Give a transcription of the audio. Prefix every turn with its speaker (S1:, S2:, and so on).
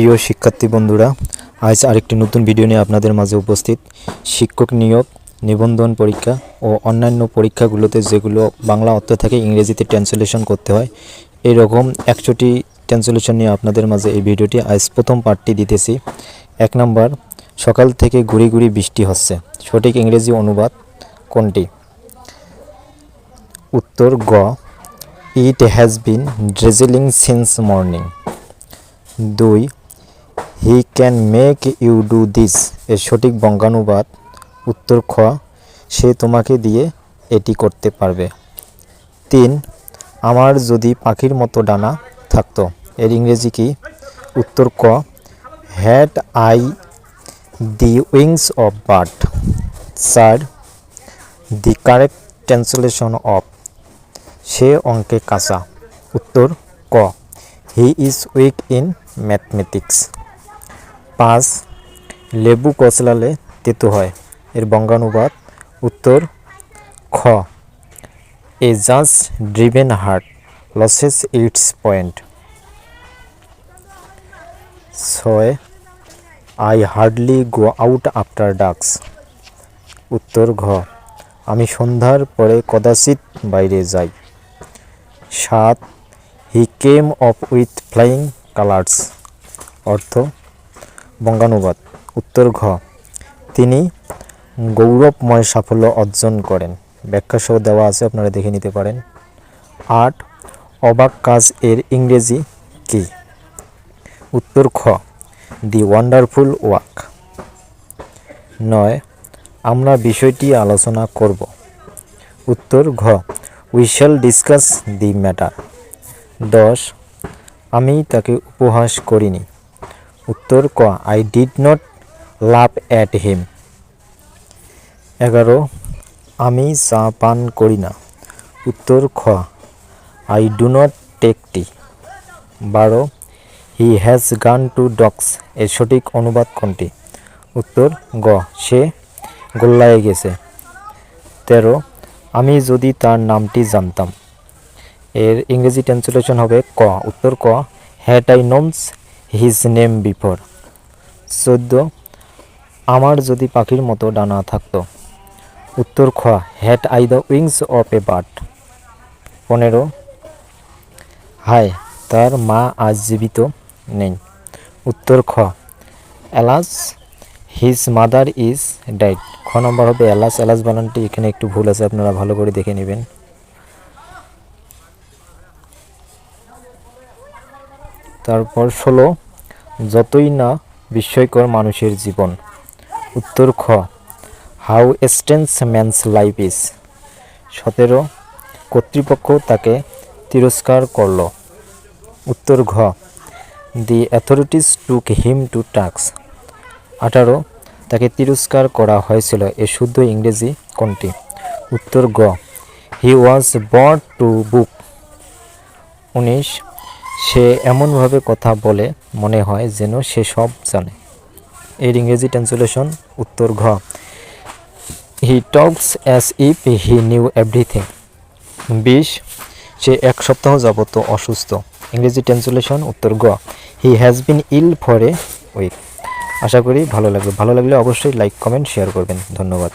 S1: প্রিয় শিক্ষার্থী বন্ধুরা, আজ আরেকটি নতুন ভিডিও নিয়ে আপনাদের মাঝে উপস্থিত। শিক্ষক নিয়োগ, নিবন্ধন পরীক্ষা ও অন্যান্য পরীক্ষাগুলোতে যেগুলো বাংলা অর্থ থাকে ইংরেজিতে ট্রান্সলেশন করতে হয়, এরকম একশোটি ট্রান্সলেশন নিয়ে আপনাদের মাঝে এই ভিডিওটি আজ প্রথম পার্টটি দিতেছি। এক নম্বর সকাল থেকে গুড়ি গুড়ি বৃষ্টি হচ্ছে। সঠিক ইংরেজি অনুবাদ কোনটি? উত্তর, গ it has been drizzling since morning দুই he can make you do this এর সঠিক বঙ্গানুবাদ, উত্তর খ, সে তোমাকে দিয়ে এটি করতে পারবে। তিন, আমার যদি পাখির মতো ডানা থাকতো। এর ইংরেজি কি? উত্তর ক had I the wings of bird চার দি কারেক্ট ট্রান্সলেশন অফ সে অঙ্কে কাঁচা. উত্তর ক he is weak in mathematics পাঁচ লেবু কচলালে তেতু হয়। এর বঙ্গানুবাদ, উত্তর, খ। A jest driven hard, loses its point. ছয়, I hardly go out after ducks. উত্তর, ঘ। আমি সন্ধ্যার পরে কদাচিৎ বাইরে যাই। সাত, he came off with flying colours. অর্থ বঙ্গানুবাদ। উত্তর ঘ। তিনি গৌরবময় সাফল্য অর্জন করেন। ব্যাখ্যা সহ দেওয়া আছে, আপনারা দেখে নিতে পারেন। আট, অবাক কাজ এর ইংরেজি কি? উত্তর খ দি ওয়ান্ডারফুল ওয়াক। নয়, আমরা বিষয়টি আলোচনা করব। উত্তর ঘ, we shall discuss the matter. দশ, আমি তাকে উপহাস করিনি। উত্তর ক I did not laugh at him এগারো, আমি চা পান করি না। উত্তর খ I do not take tea বারো he has got two dogs এর সঠিক অনুবাদ কোনটি? উত্তর গ, সে গোল্লায় গেছে। তেরো, আমি যদি তার নামটি জানতাম। এর ইংরেজি ট্রান্সলেশন হবে ক, উত্তর ক had I known his name before চোদ্দ, আমার যদি পাখির মতো ডানা থাকতো। উত্তর খ had I the wings of a bird পনেরো হায় তার মা আজ জীবিত নেই। উত্তর খ alas his mother is died খ নম্বর হবে এলাস এলাস বানানটি এখানে একটু ভুল আছে, আপনারা ভালো করে দেখে নেবেন। তারপর ষোলো, যতই না বিস্ময়কর মানুষের জীবন। উত্তর খ হাউ এস্টেন্স ম্যানস লাইফ ইজ সতেরো, কর্তৃপক্ষ তাকে তিরস্কার করল। উত্তর ঘ দি অ্যাথরিটিস টুক হিম টু টাক্স আঠারো, তাকে তিরস্কার করা হয়েছিল এ শুদ্ধ ইংরেজি কোনটি? উত্তর গ হি ওয়াজ বট টু বুক উনিশ সে এমনভাবে কথা বলে মনে হয় যেন সে সব জানে। এর ইংরেজি ট্রান্সলেশন উত্তর ঘ। He talks as if he knew everything বিশ, সে এক সপ্তাহ যাবত অসুস্থ। ইংরেজি ট্রান্সলেশন উত্তর গ he has been ill for a week আশা করি ভালো লাগবে। ভালো লাগলে অবশ্যই লাইক কমেন্ট শেয়ার করবেন। ধন্যবাদ।